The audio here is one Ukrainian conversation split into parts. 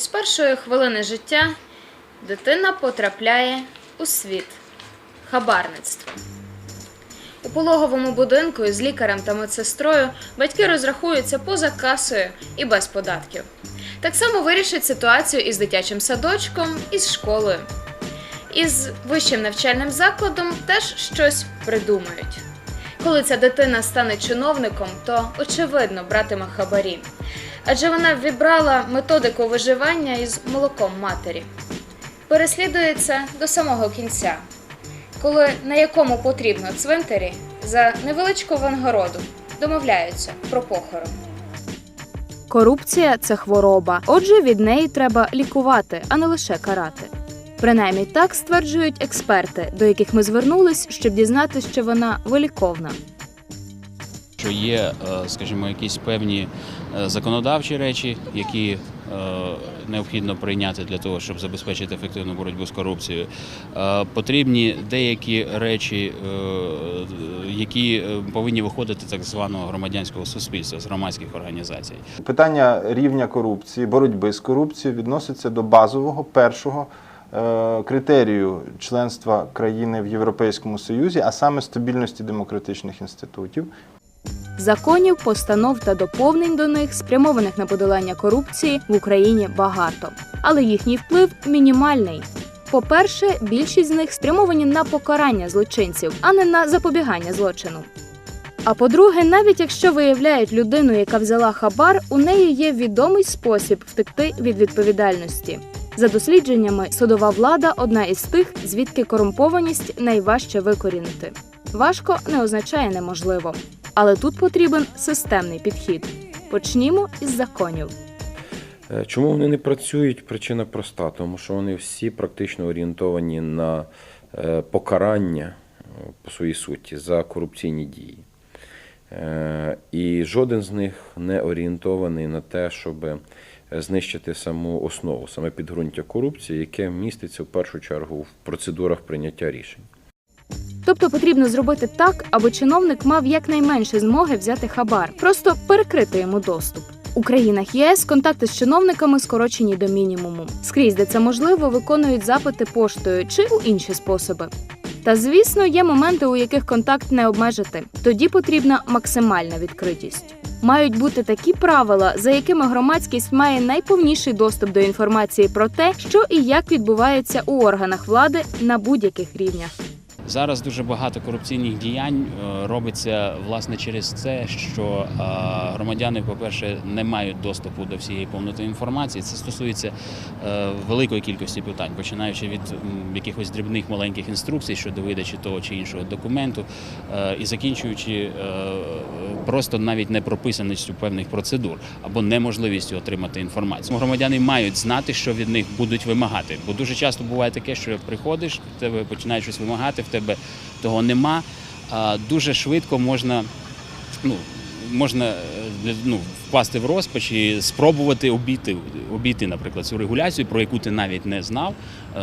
З першої хвилини життя дитина потрапляє у світ хабарництва. У пологовому будинку із лікарем та медсестрою батьки розрахуються поза касою і без податків. Так само вирішать ситуацію із дитячим садочком і з школою. Із вищим навчальним закладом теж щось придумають. Коли ця дитина стане чиновником, то очевидно братиме хабарі. Адже вона вібрала методику виживання із молоком матері. Переслідується до самого кінця, коли на якому потрібно цвинтарі за невеличку винагороду домовляються про похорон. Корупція це хвороба, отже, від неї треба лікувати, а не лише карати. Принаймні так стверджують експерти, до яких ми звернулись, щоб дізнатися, що вона виліковна. Що є, е, скажімо, якісь певні е, законодавчі речі, які е, необхідно прийняти для того, щоб забезпечити ефективну боротьбу з корупцією. Потрібні деякі речі, які повинні виходити так званого громадянського суспільства з громадських організацій. Питання рівня корупції, боротьби з корупцією відноситься до базового першого критерію членства країни в Європейському Союзі, а саме стабільності демократичних інститутів. Законів, постанов та доповнень до них, спрямованих на подолання корупції, в Україні багато, але їхній вплив мінімальний. По-перше, більшість з них спрямовані на покарання злочинців, а не на запобігання злочину. А по-друге, навіть якщо виявляють людину, яка взяла хабар, у неї є відомий спосіб втекти від відповідальності. За дослідженнями, судова влада одна із тих, звідки корумпованість найважче викорінити. Важко не означає неможливо. Але тут потрібен системний підхід. Почнімо із законів. Е, Чому вони не працюють? Причина проста, тому що вони всі практично орієнтовані на е, покарання е, по своїй суті за корупційні дії. І жоден з них не орієнтований на те, щоб знищити саму основу, саме підґрунтя корупції, яке міститься в першу чергу в процедурах прийняття рішень. Тобто потрібно зробити так, аби чиновник мав якнайменше змоги взяти хабар, просто перекрити йому доступ. У країнах ЄС контакти з чиновниками скорочені до мінімуму. Скрізь, де це можливо, виконують запити поштою чи у інші способи. Та звісно, є моменти, у яких контакт не обмежити. Тоді потрібна максимальна відкритість. Мають бути такі правила, за якими громадськість має найповніший доступ до інформації про те, що і як відбувається у органах влади на будь-яких рівнях. Зараз дуже багато корупційних діянь е, робиться власне через це, що е, громадяни, по-перше, не мають доступу до всієї повноти інформації. Це стосується е, великої кількості питань, починаючи від якихось дрібних маленьких інструкцій щодо видачі того чи іншого документу, і закінчуючи просто навіть непрописаністю певних процедур або неможливістю отримати інформацію. Громадяни мають знати, що від них будуть вимагати, бо дуже часто буває таке, що приходиш, в тебе починають щось вимагати, в тебе того нема. Дуже швидко можна, ну, можна е, ну, впасти в розпач і спробувати обійти, обійти, наприклад, цю регуляцію, про яку ти навіть не знав,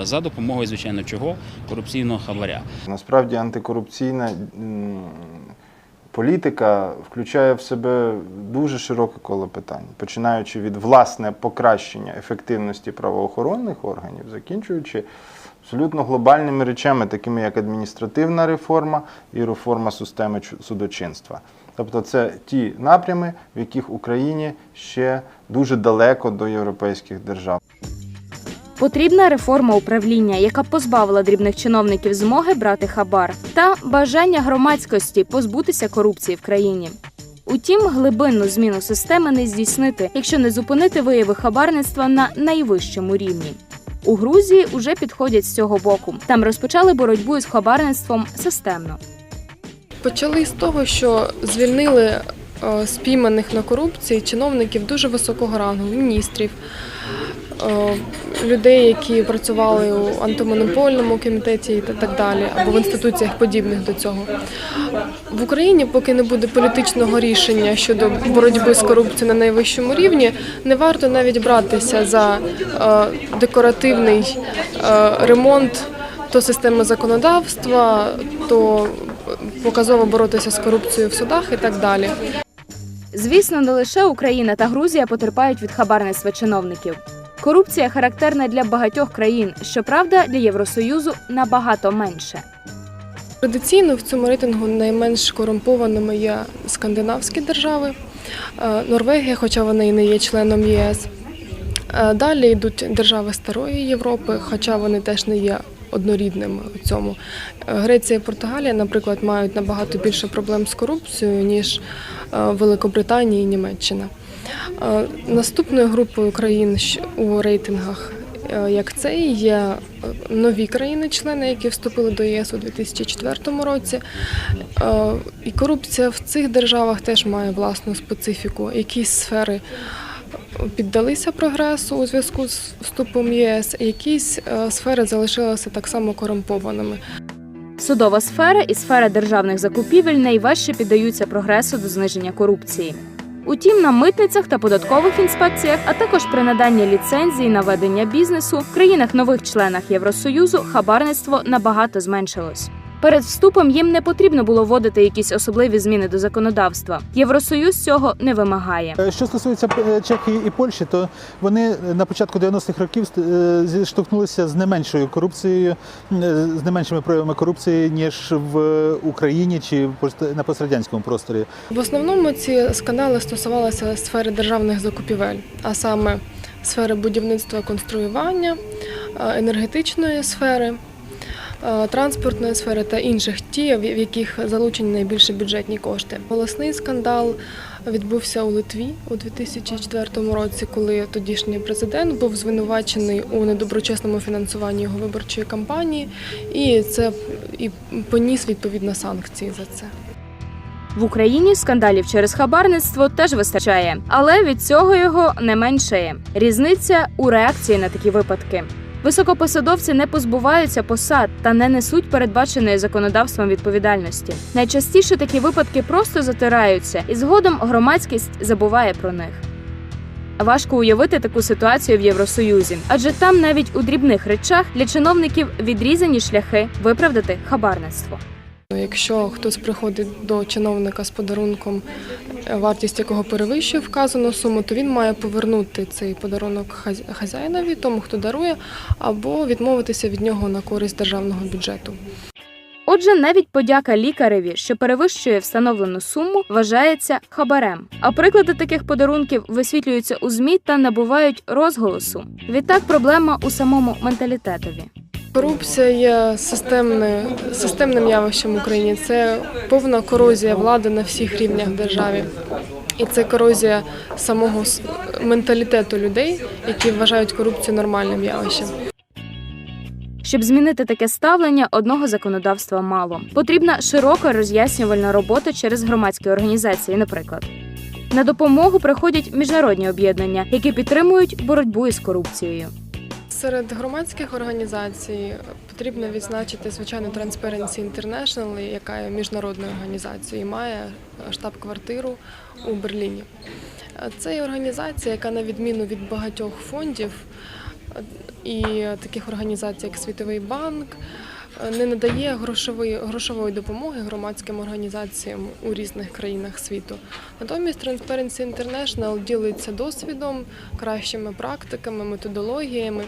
е, за допомогою, звичайно, чого корупційного хабаря. Насправді антикорупційна політика включає в себе дуже широке коло питань, починаючи від власне покращення ефективності правоохоронних органів, закінчуючи абсолютно глобальними речами, такими як адміністративна реформа і реформа системи судочинства. Тобто це ті напрями, в яких Україні ще дуже далеко до європейських держав. Потрібна реформа управління, яка позбавила дрібних чиновників змоги брати хабар, та бажання громадськості позбутися корупції в країні. Утім, глибинну зміну системи не здійснити, якщо не зупинити вияви хабарництва на найвищому рівні. У Грузії уже підходять з цього боку. Там розпочали боротьбу із хабарництвом системно. Почали з того, що звільнили е, спійманих на корупції чиновників дуже високого рангу, міністрів, людей, які працювали у антимонопольному комітеті та так далі, або в інституціях подібних до цього. В Україні, поки не буде політичного рішення щодо боротьби з корупцією на найвищому рівні, не варто навіть братися за е, декоративний е, ремонт то системи законодавства, то показово боротися з корупцією в судах і так далі. Звісно, не лише Україна та Грузія потерпають від хабарництва чиновників. Корупція характерна для багатьох країн, щоправда, для Євросоюзу набагато менше. Традиційно в цьому рейтингу найменш корумпованими є скандинавські держави, е, Норвегія, хоча вона і не є членом ЄС. Е, Далі йдуть держави Старої Європи, хоча вони теж не є однорідними у цьому. Е, Греція і Португалія, наприклад, мають набагато більше проблем з корупцією, ніж Великобританія і Німеччина. Е, Наступною групою країн у рейтингах, е, як цей, є е, нові країни-члени, які вступили до ЄС у 2004 році. І корупція в цих державах теж має власну специфіку. Якісь сфери піддалися прогресу у зв'язку з вступом ЄС, якісь сфери залишилися так само корумпованими. Судова сфера і сфера державних закупівель найважче піддаються прогресу до зниження корупції. Утім, на митницях та податкових інспекціях, а також при наданні ліцензії на ведення бізнесу в країнах нових членах Євросоюзу хабарництво набагато зменшилось. Перед вступом їм не потрібно було вводити якісь особливі зміни до законодавства. Євросоюз цього не вимагає. Е, Що стосується е, Чехії і Польщі, то вони на початку 90-х років е, зіштовхнулися з не меншою корупцією, з не меншими проявами корупції, ніж в Україні чи на пострадянському просторі. В основному ці скандали стосувалися сфери державних закупівель, а саме сфери будівництва конструювання, енергетичної сфери, транспортної сфери та інших ті, в в яких залучені найбільше бюджетні кошти. Голосний скандал відбувся у Литві у 2004 році, коли тодішній президент був звинувачений у недоброчесному фінансуванні його виборчої кампанії, і це і поніс відповідно санкції за це. В Україні скандалів через хабарництво теж вистачає, але від цього його не меншає. Різниця у реакції на такі випадки. Високопосадовці не позбуваються посад та не несуть передбаченої законодавством відповідальності. Найчастіше такі випадки просто затираються, і згодом громадськість забуває про них. Важко уявити таку ситуацію в Євросоюзі, адже там навіть у дрібних речах для чиновників відрізані шляхи виправдати хабарництво. Якщо хтось приходить до чиновника з подарунком, вартість якого перевищує вказану суму, то він має повернути цей подарунок хазяїнові, тому хто дарує, або відмовитися від нього на користь державного бюджету. Отже, навіть подяка лікареві, що перевищує встановлену суму, вважається хабарем. А приклади таких подарунків висвітлюються у змі та набувають розголосу. Відтак, проблема у самому менталітетові. Корупція є системною, системним явищем в Україні. Це повна корозія влади на всіх рівнях в державі. І це корозія самого менталітету людей, які вважають корупцію нормальним явищем. Щоб змінити таке ставлення, одного законодавства мало. Потрібна широка роз'яснювальна робота через громадські організації, наприклад. На допомогу приходять міжнародні об'єднання, які підтримують боротьбу із корупцією. Серед громадських організацій потрібно відзначити звичайно Transparency International, яка є міжнародною організацією і має штаб-квартиру у Берліні. Це є організація, яка на відміну від багатьох фондів і таких організацій, як Світовий банк, не надає грошової, грошової допомоги громадським організаціям у різних країнах світу. Натомість Transparency International ділиться досвідом, кращими практиками, методологіями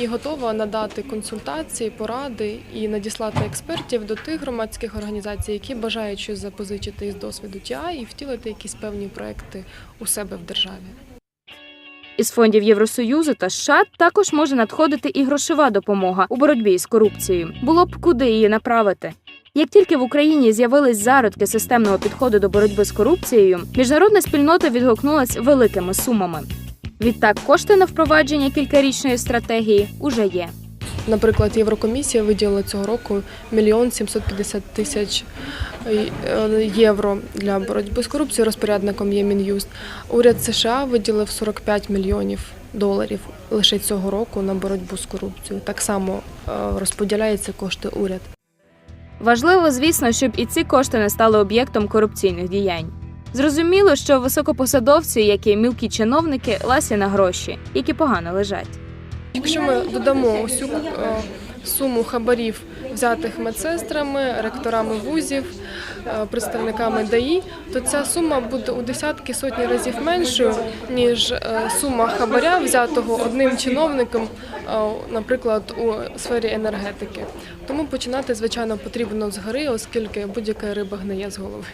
і готова надати консультації, поради і надіслати експертів до тих громадських організацій, які бажають щось запозичити із досвіду ТІА і втілити якісь певні проекти у себе в державі. Із фондів Євросоюзу та США також може надходити і грошова допомога у боротьбі з корупцією. Було б куди її направити. Як тільки в Україні з'явились зародки системного підходу до боротьби з корупцією, міжнародна спільнота відгукнулась великими сумами. Відтак, кошти на впровадження кількарічної стратегії уже є. Наприклад, Єврокомісія виділила цього року мільйон 750 тисяч е, євро для боротьби з корупцією. Розпорядником є Мін'юст. Уряд США виділив 45 мільйонів доларів лише цього року на боротьбу з корупцією. Так само е, розподіляються кошти уряд. Важливо, звісно, щоб і ці кошти не стали об'єктом корупційних діянь. Зрозуміло, що високопосадовці, як і мілкі чиновники, ласі на гроші, які погано лежать. Якщо ми додамо усю е, суму хабарів, взятих медсестрами, ректорами вузів, е, представниками ДАІ, то ця сума буде у десятки сотні разів меншою, ніж е, сума хабаря, взятого одним чиновником, наприклад, у сфері енергетики. Тому починати, звичайно, потрібно згори, оскільки будь-яка риба гниє з голови.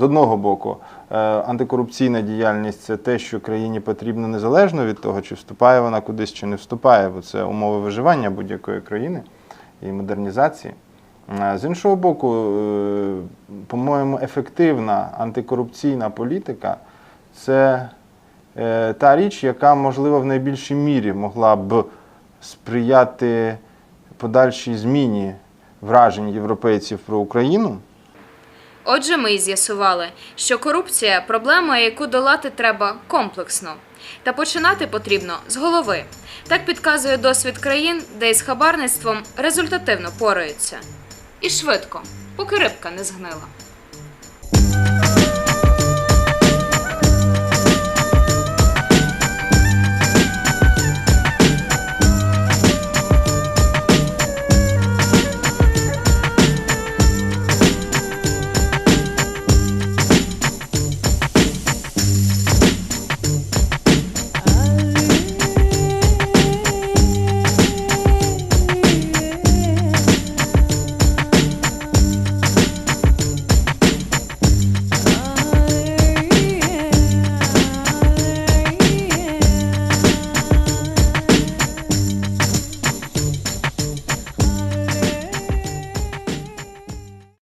З одного боку, е, антикорупційна діяльність це те, що країні потрібно незалежно від того, чи вступає вона кудись, чи не вступає, бо це умови виживання будь-якої країни і модернізації. Е, З іншого боку, е, по-моєму, ефективна антикорупційна політика це та річ, яка, можливо, в найбільшій мірі могла б сприяти подальшій зміні вражень європейців про Україну. Отже, ми і з'ясували, що корупція проблема, яку долати треба комплексно. Та починати потрібно з голови. Так підказує досвід країн, де із хабарництвом результативно пораються. І швидко, поки рибка не згнила.